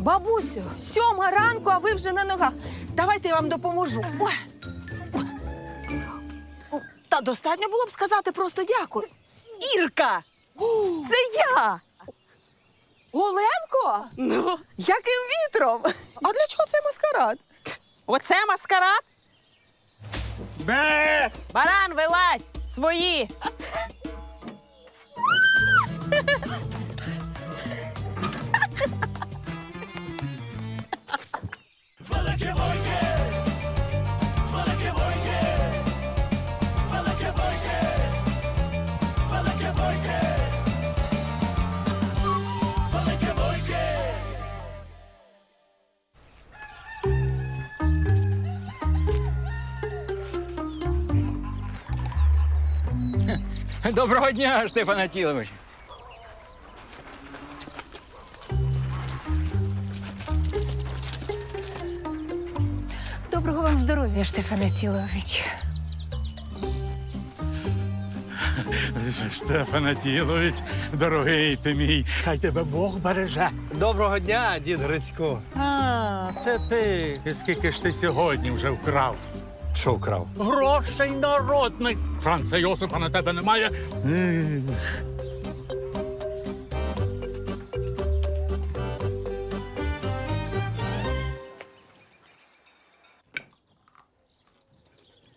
Бабусю, сьома ранку, а ви вже на ногах. Давайте я вам допоможу. Ой. Та достатньо було б сказати просто дякую. Ірка! Це я! Оленко? Ну, Яким вітром? А для чого цей маскарад? оце маскарад. Баран, вилазь! Свої! Доброго дня, Штефан Атілович. Доброго вам здоров'я, Штефане Цілович. Штефан Тілович, дорогий ти мій, хай тебе Бог береже. Доброго дня, дід Грицько. А, це ти. І скільки ж ти сьогодні вже вкрав? Що вкрав? Грошей народних. Франца Йосифа на тебе немає. М.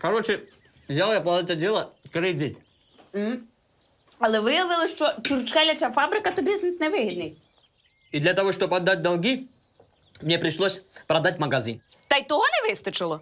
Короче, взял я это дело кредит. Але виявилось, що чурчхеля ця фабрика то бізнес невигідний. И для того, чтобы отдать долги, мне пришлось продать магазин. Та й того не вистачило.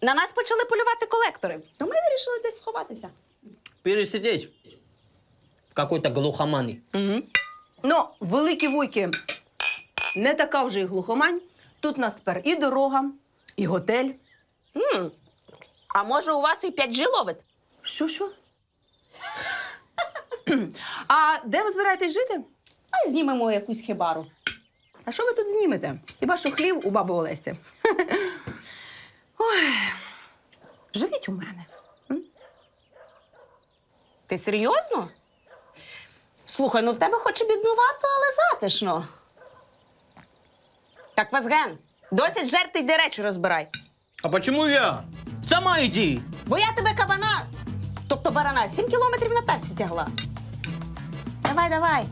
На нас почали полювати колектори, то ми вирішили десь сховатися. Пересидеть в какой-то глухомане. Ну, великі вуйки, не така вже й глухомань. Тут нас тепер і дорога, і готель. М. А може, у вас і 5G ловить? Що, що? А де ви збираєтесь жити? А знімемо якусь хибару. А що ви тут знімете? Хіба що хлів у баби Олесі? Ой, живіть у мене. Ти серйозно? Слухай, ну в тебе хоч і біднувато, але затишно. Так, Вазген, досить жерти йди речі розбирай. А почему я? Сама иди. Бо я тебе кабана, тобто барана, сім кілометрів на тачці тягла. Давай, давай.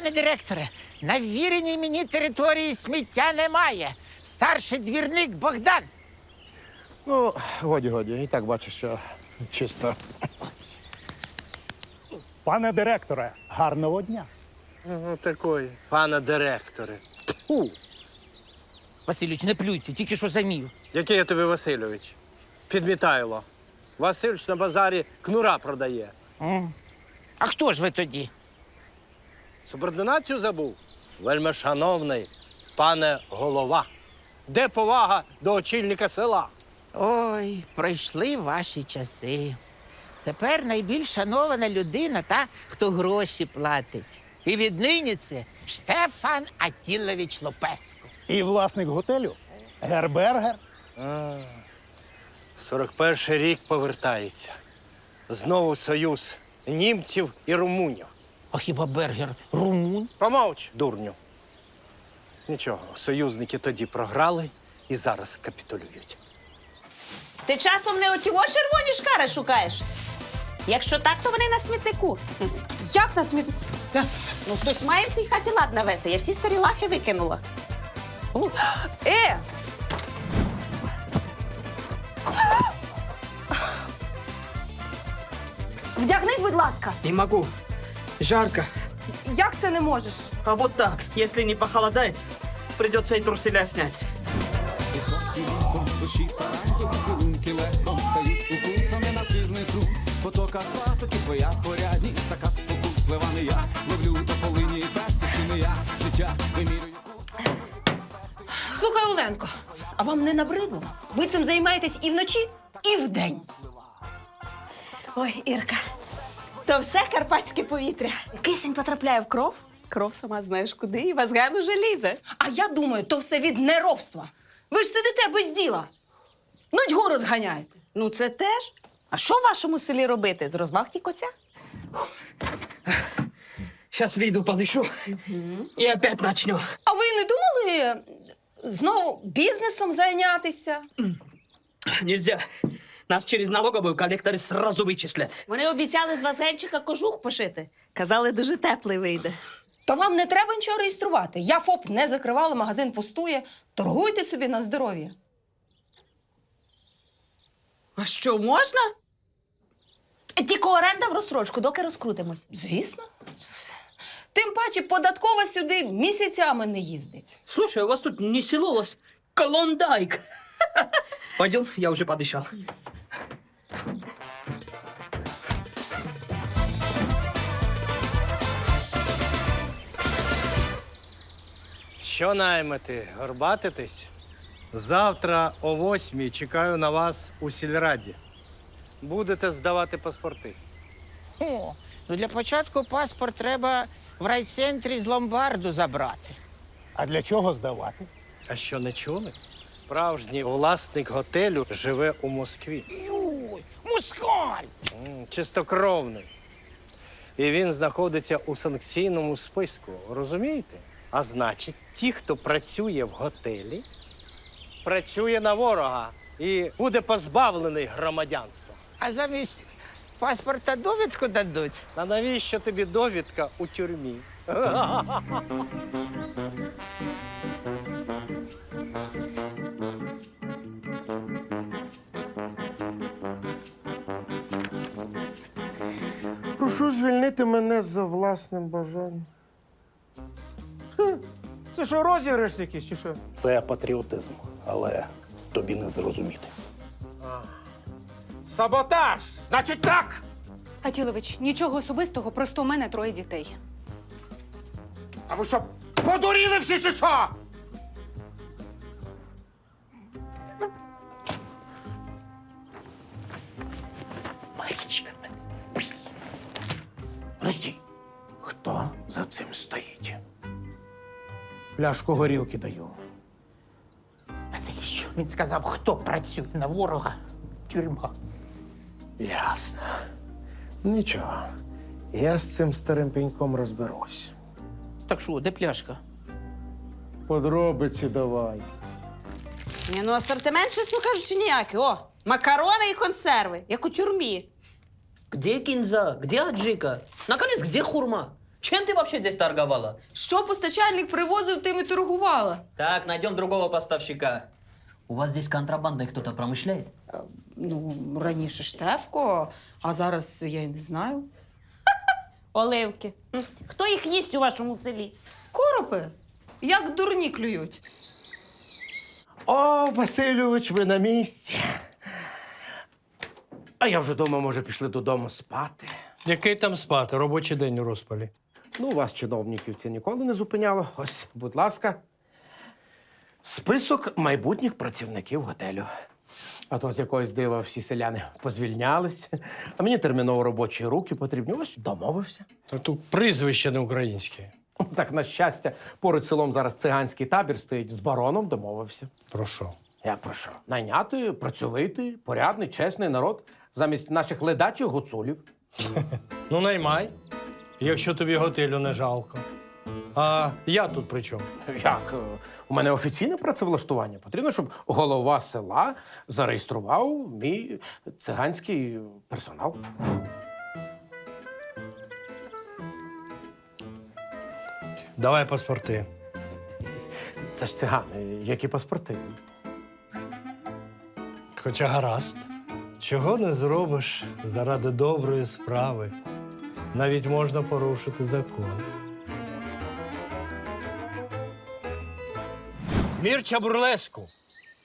Пане директоре, на ввіреній мені території сміття немає. Старший двірник Богдан. Ну, годі, годі. І так бачу, що чисто. Пане директоре, гарного дня. Ну, такої. Пане директоре. Тьфу. Васильович, не плюйте, тільки що замів. Який я тобі Васильович? Підмітайло. Васильович на базарі кнура продає. А хто ж ви тоді? Субординацію забув? Вельми шановний пане голова. Де повага до очільника села? Ой, пройшли ваші часи. Тепер найбільш шанована людина та, хто гроші платить. І віднині це Штефан Атілович Лопеско. І власник готелю Гербергер. А, 41 рік повертається. Знову союз німців і румунів. А хіба Бергер румун? Помовч, дурню. Нічого, союзники тоді програли і зараз капітулюють. Ти часом не отіво червоні шкари шукаєш? Якщо так, то вони на смітнику. Як нас сміт... Ну, хтось має в цій хаті лад навести. Я всі старі лахи викинула. Е! Вдягнись, будь ласка. Не могу. Жарко. Як це не можеш? А вот так, если не похолодает, придется и труселя снять. І сладкий літом душі таранту, цілунки легко стають укусами на слізний струм. В потоках патоки твоя порядність, така спокуслива не я. Ловлю то полині без душі не я. Життя вимірюю. Слухай, Оленко, а вам не набридло? Ви цим займаєтесь і вночі, і вдень. Ой, Ірка, то все карпатське повітря. Кисень потрапляє в кров. Кров сама знаєш куди, і вазган уже лізе. А я думаю, то все від неробства. Ви ж сидите без діла. Нудьгу розганяєте. Ну, це теж. А що в вашому селі робити? З розваг коця? Сейчас выйду, подышу. И опять начну. А ви не думали знову бізнесом зайнятися? Нельзя. Нас через налоговую коллекторы сразу вычислят. Вони обіцяли з Вазельчика кожух пошити. Казали, дуже теплий вийде. То вам не треба нічого реєструвати. Я ФОП не закривала, магазин пустує. Торгуйте собі на здоров'я. А що, можна? Тільки оренда в розстрочку, доки розкрутимось. Звісно. Тим паче податкова сюди місяцями не їздить. Слушай, у вас тут не село, у вас Колондайк. Пойдем, я уже подышал. Що наймити? Горбатитись? Завтра о восьмій чекаю на вас у сільраді. Будете здавати паспорти. О, ну для початку паспорт треба в райцентрі з ломбарду забрати. А для чого здавати? А що не чули? Справжній власник готелю живе у Москві. Юй! М, Чистокровний. І він знаходиться у санкційному списку. Розумієте? А значить, ті, хто працює в готелі, працює на ворога і буде позбавлений громадянства. А замість паспорта довідку дадуть. А навіщо тобі довідка у тюрмі? Прошу звільнити мене за власним бажанням. Хе, Це що, розіграш якийсь чи що? Це патріотизм, але тобі не зрозуміти. Саботаж! Значить так! Атілович, нічого особистого, просто у мене троє дітей. А ви що, подуріли всі чи що? Пляшку горілки даю. Василіщу, він сказав, хто працює на ворога. Тюрма. Ясно. Нічого. Я з цим старим пеньком розберусь. Так що, де пляшка? Подробиці давай. Ні, ну асортимент, чесно кажучи, ніякий. О, макарони і консерви, як у тюрмі. Где кинза? Где аджика? Наконец, где хурма? Чем ты вообще здесь торговала? Що постачальник привозив, тим і торгувала. Так, найдем другого поставщика. У вас здесь контрабандой кто-то промышляет? Ну, раніше Штефко, а зараз я й не знаю. Оливки. М, Хто їх їсть у вашому селі? Коропи, як дурні клюють. О, Васильович, ви на місці. А я вже думав, може, пішли додому спати. Який там спати? Робочий день у розпалі. Ну, вас, чиновників, це ніколи не зупиняло. Ось, будь ласка. Список майбутніх працівників готелю. А то з якогось дива всі селяни позвільнялись, а мені терміново робочі руки потрібні. Ось домовився. Та тут прізвище не українське. Так, на щастя, поруч селом зараз циганський табір стоїть з бароном, домовився. Про що? Як про що? Найняти, працьовитий, порядний, чесний народ замість наших ледачих гуцулів. Ну, наймай, якщо тобі готелю не жалко. А я тут при чому? Як? е, У мене офіційне працевлаштування. Потрібно, щоб голова села зареєстрував мій циганський персонал. Давай паспорти. Це ж цигани, які паспорти. Хоча гаразд. Чого не зробиш заради доброї справи? Навіть можна порушити закон. Мірча Бурлеску,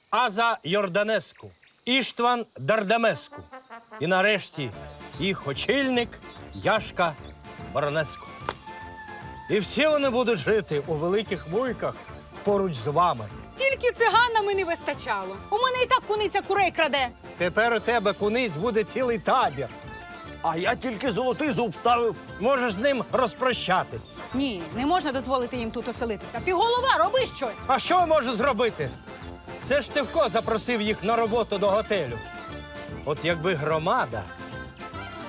Аза Йорданеску, Іштван Дардамеску. І нарешті їх очільник Яшка Баронеску. І всі вони будуть жити у великих вуйках поруч з вами. Тільки циганами не вистачало. У мене і так куниця курей краде. Тепер у тебе куниць буде цілий табір. А я тільки золотий зуб вставив. Можеш з ним розпрощатись. Ні, не можна дозволити їм тут оселитися. Ти голова, роби щось. А що можу зробити? Це ж Тивко запросив їх на роботу до готелю. От якби громада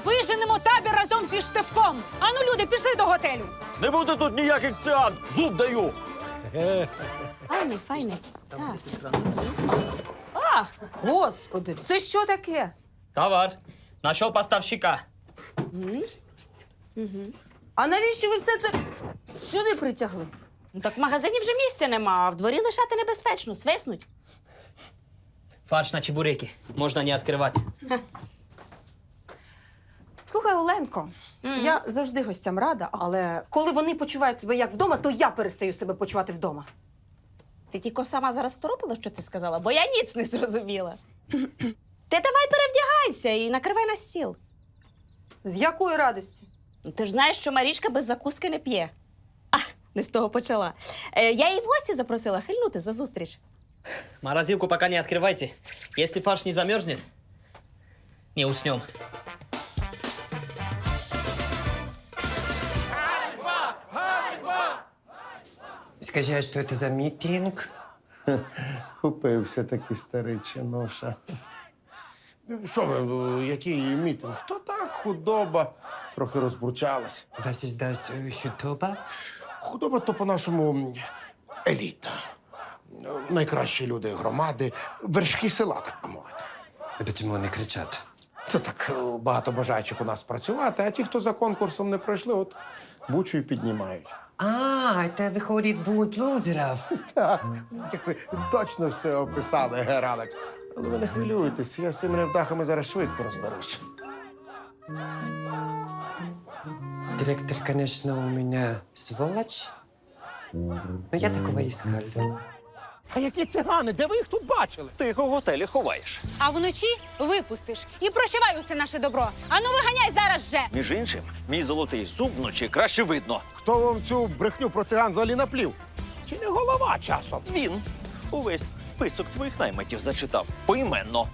виженемо табір разом зі штивком. Ану, люди, пішли до готелю. Не буде тут ніяких циан! Зуб даю! Файний, файний. Господи, це що таке? Товар. Нашел поставщика. А навіщо ви все це сюди притягли? Ну так в магазині вже місця нема, а в дворі лишати небезпечно, свиснуть. Фарш на чебуреки. Можно не открывать. Слухай, Оленко, я завжди гостям рада, але коли вони почувають себе як вдома, то я перестаю себе почувати вдома. Ти тільки сама зараз второпила, що ти сказала, бо я ніц не зрозуміла. Ти давай перевдягайся і накривай на стіл. З якої радості? Ну, ти ж знаєш, що Марічка без закуски не п'є. А, не з того почала. Е, я її в гості запросила хильнути за зустріч. Морозилку пока не открывайте. Если фарш не замерзнет, не уснем. Скажи, а что это за митинг? Купився такий старий чиноша. Що ви, ну, який мітинг? То так, худоба. Трохи розбурчалась. Was ist das Хютоба? Худоба то по-нашому еліта. Найкращі люди громади, вершки села, так би мовити. А Почему они кричат? Це так е, багато бажаючих у нас працювати, а ті, хто за конкурсом не пройшли, от бучу і піднімають. А, это выходит бунт лузеров. Так, як ви точно все описали, гер Алекс. Але ви не хвилюйтесь, я з цими невдахами зараз швидко розберусь. Директор, конечно, у меня сволочь. Но я такого искал. А які цигани? Де ви їх тут бачили? Ти їх у готелі ховаєш. А вночі випустиш і прощавай усе наше добро. Ану, виганяй зараз же. Між іншим, мій золотий зуб вночі краще видно. Хто вам цю брехню про циган взагалі наплів? Чи не голова часом? Він увесь список твоїх наймитів зачитав поіменно.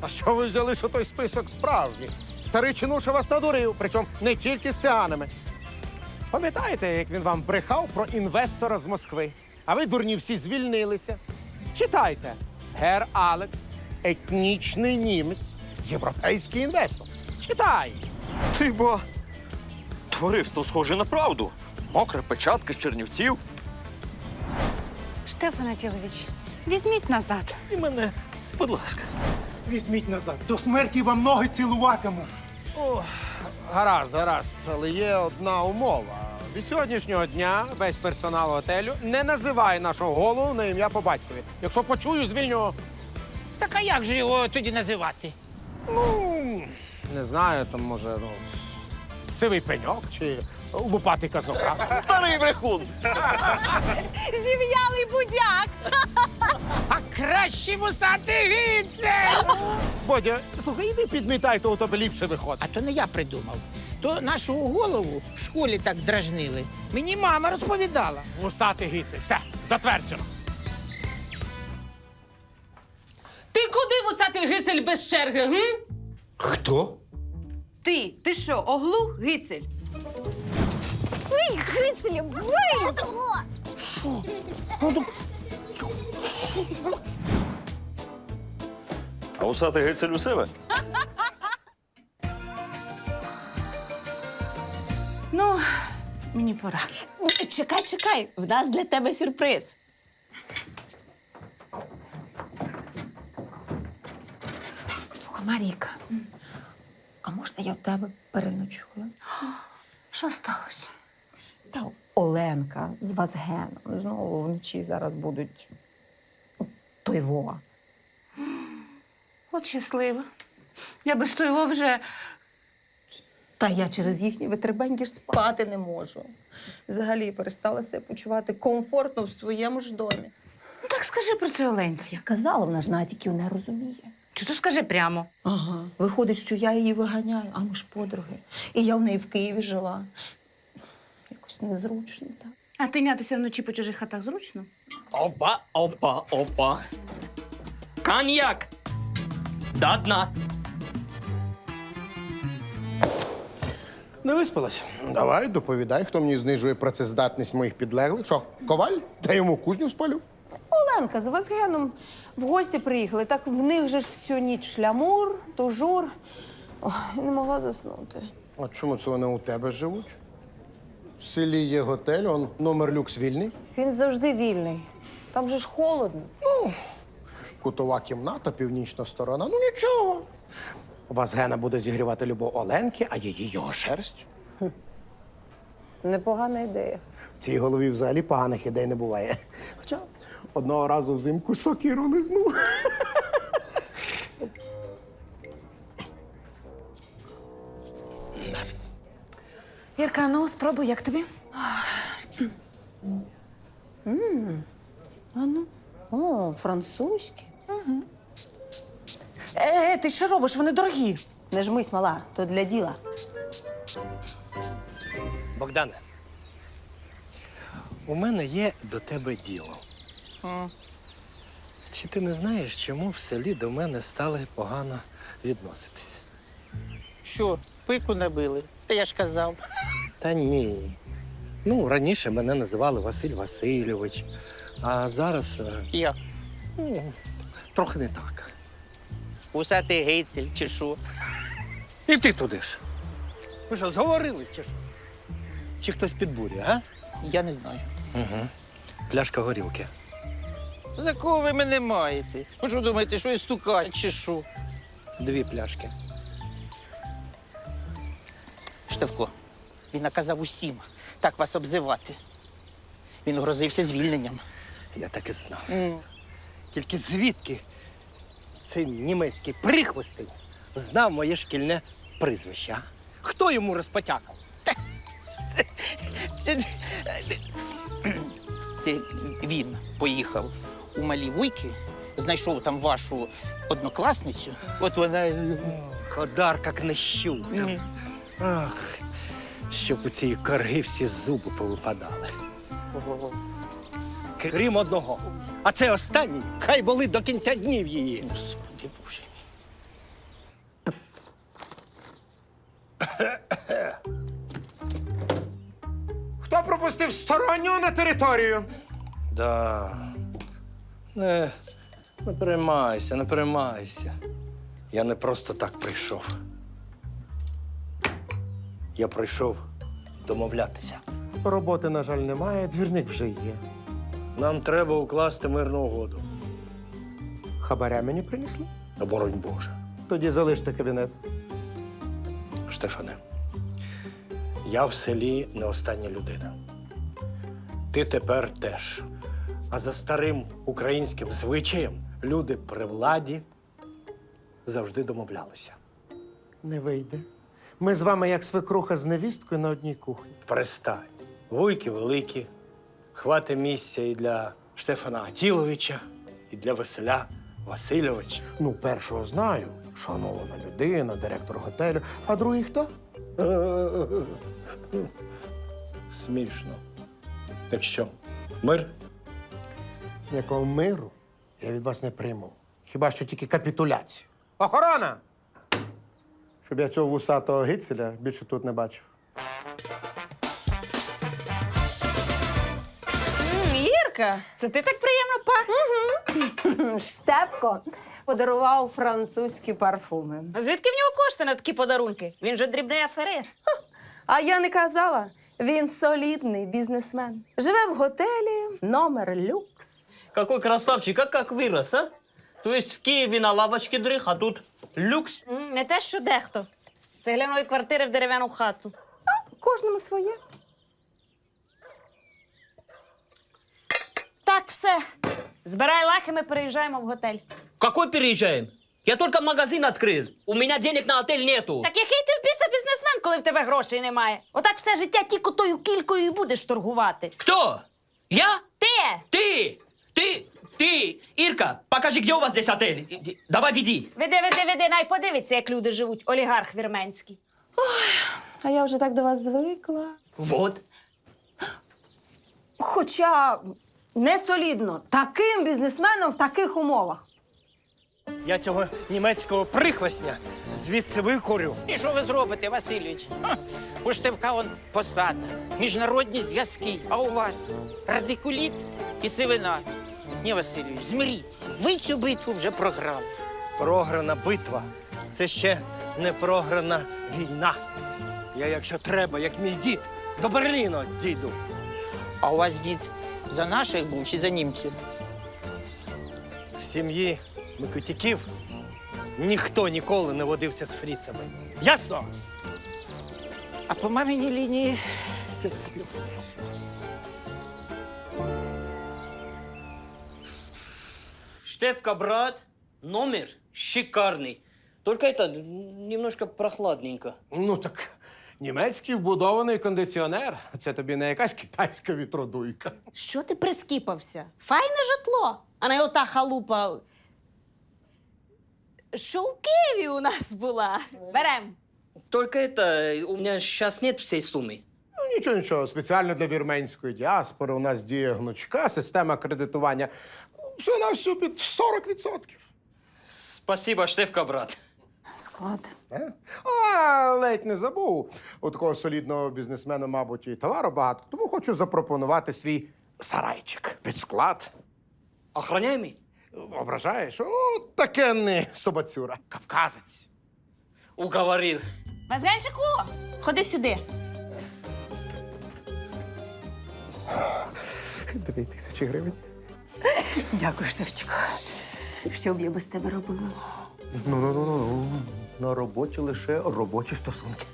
А що ви взяли, що той список справжній? Старий чинуша вас надурив, причому не тільки з циганами. Пам'ятаєте, як він вам брехав про інвестора з Москви? А ви, дурні, всі звільнилися. Читайте. Гер Алекс, етнічний німець, європейський інвестор. Читай. Ти бо товариство схоже на правду. Мокра печатка з чернівців. Штефан Атілович, візьміть назад. І мене, будь ласка. Візьміть назад. До смерті вам ноги цілуватиму. О, гаразд, гаразд. Але є одна умова. Від сьогоднішнього дня весь персонал готелю не називає нашого голову на ім'я по батькові. Якщо почую, звільню. Так а як же його тоді називати? Ну, не знаю, там може, ну, сивий пеньок чи лупатий казнократ. Старий брехун! Зів'ялий будяк. А краще мусати віце! Бодя, слухай, іди підмітай, то у тебе ліпше виходить. А то не я придумав. То нашу голову в школі так дражнили. Мені мама розповідала. Вусатий гіцель. Все, затверджено. Ти куди вусатий гицель без черги? Гм? Хто? Ти, ти що, оглух гицель? А усатий гицель у себе? Ну, мені пора. Чекай, чекай, в нас для тебе сюрприз. Слухай, Маріка, а можна я в тебе переночую? Що сталося? Та Оленка з Вазгеном знову вночі зараз будуть той во. От щаслива. Я без того вже. Та я через їхні витребеньки ж спати не можу. Взагалі перестала себе почувати комфортно в своєму ж домі. Ну так скажи про це Оленці. Я казала, вона ж натяків не розуміє. Чи то скажи прямо. Ага. Виходить, що я її виганяю, а ми ж подруги. І я в неї в Києві жила. Якось незручно так. А тинятися вночі по чужих хатах зручно? Опа, опа, опа. Коньяк! До дна. Не виспалась? Давай, доповідай, хто мені знижує працездатність моїх підлеглих. Що, коваль? Та йому кузню спалю. Оленка з Вазгеном в гості приїхали. Так в них же ж всю ніч шлямур, тужур. Ой, не могла заснути. А чому це вони у тебе живуть? В селі є готель, он номер люкс вільний, Він завжди вільний. Там же ж холодно. кутова кімната, північна сторона. Ну нічого. У вас Гена буде зігрівати любов Оленки, а її його шерсть. Непогана ідея. В цій голові взагалі поганих ідей не буває. Хоча одного разу взимку сокиру лизнув. Ірка, ну спробуй, як тобі? О, французькі. Е, ти що робиш? Вони дорогі. Не жмись, мала, то для діла. Богдане, у мене є до тебе діло. Чи ти не знаєш, чому в селі до мене стали погано відноситись? Що, пику набили? Та я ж казав. Та ні. Ну, раніше мене називали Василь Васильович, а зараз е, Я. ну, трохи не так. Усатий гейцель чи що? І ти туди ж. Ви що, зговорили чи що? Чи хтось підбурює, а? Я не знаю. Угу. Пляшка горілки. За кого ви мене маєте? Ви що думаєте, що я стукач чи що? Дві пляшки. Штавко, він наказав усім так вас обзивати. Він грозився звільненням. Я так і знав. Тільки звідки цей німецький прихвостень знав моє шкільне прізвище? а? Хто йому розпотякав? Це, це він поїхав у малі вуйки, знайшов там вашу однокласницю. От вона. Ходar, як нещук. Ах, щоб у цієї корги всі зуби повипадали. Крім одного. А це останній. Хай болить до кінця днів її. Господи Боже. Хто пропустив стороннього на територію? Да. Не, не переймайся, не переймайся. Я не просто так прийшов. Я прийшов домовлятися. Роботи, на жаль, немає, двірник вже є. Нам треба укласти мирну угоду. Хабаря мені принесли? Та боронь Боже. Тоді залиште кабінет. Штефане, я в селі не остання людина. Ти тепер теж. А за старим українським звичаєм люди при владі завжди домовлялися. Не вийде. Ми з вами, як свекруха з невісткою на одній кухні. Перестань. Вуйки великі, хвати місця і для Штефана Атіловича, і для Василя Васильовича. Ну, першого знаю, шанована людина, директор готелю. А другий хто? Смішно. Так що, мир? Якого миру я від вас не прийму. Хіба що тільки капітуляцію. Охорона! Щоб я цього вусатого гицеля більше тут не бачив. Ірка, це ти так приємно пахнеш. Штепко подарував французькі парфуми. А звідки в нього кошти на такі подарунки? Він же дрібний аферист. А я не казала. Він солідний бізнесмен. Живе в готелі, номер люкс. Какой красавчик, как как вырос, а? То есть в Киеве на лавочке дрых, а тут люкс. М, Не те, що дехто. З цегляної квартири в дерев'яну хату. Кожному своє. Так, все. Збирай лахи, ми переїжджаємо в готель. Какой переезжаем? Я только магазин открыл. У меня денег на отель нету. Так який ти в біса бізнесмен, коли в тебе грошей немає? Отак все життя тільки тою кількою і будеш торгувати. Кто? Я? Ти! Ты? Ты? Ты? Ирка, покажи, где у вас здесь отель. Давай веди. Веди, веди, веди, най подивиться, як люди живуть, олігарх вірменський. А я вже так до вас звикла. Вот. Хоча не солідно. Таким бізнесменом в таких умовах. Я цього німецького прихвостня звідси викурю. І що ви зробите, Васильович? Ха, У Штивка он посада, міжнародні зв'язки, а у вас радикуліт і сивина. Ні, Васильович, змиріться. Ви цю битву вже програли. Програна битва. Це ще не програна війна. Я, якщо треба, як мій дід, до Берліна дійду. А у вас дід за наших був чи за німців? В сім'ї Микитяків ніхто ніколи не водився з фріцами. Ясно? А по маминій лінії Штефка, брат, номер шикарный. Только это, м, немножко прохладненько. Ну так німецький вбудований кондиціонер. Це тобі не якась китайська вітродуйка. Що ти прискіпався? Файне житло, а не ота халупа. Що у Києві у нас була? Берем. Только это, у меня сейчас нет всей суммы. Ну, нічого, нічого. Спеціально для вірменської діаспори у нас діє гнучка система кредитування. Все на всю під 40%. Спасибо, Штефка, брат. Склад. Е? А, ледь не забув. У такого солідного бізнесмена, мабуть, і товару багато. Тому хочу запропонувати свій сарайчик під склад. Охраняемый? Ображаєш? От таке не собацюра. Кавказець. Уговорил. Вазганчику, ходи сюди. Дві тисячі гривень. Дякую, Штефчику. Що б я без тебе робила? Ну, ну, ну, ну. ну. На роботі лише робочі стосунки.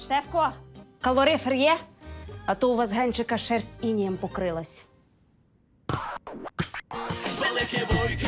Штефко, калорифер є, а то у вас генчика шерсть інієм покрилась. Великі бойки.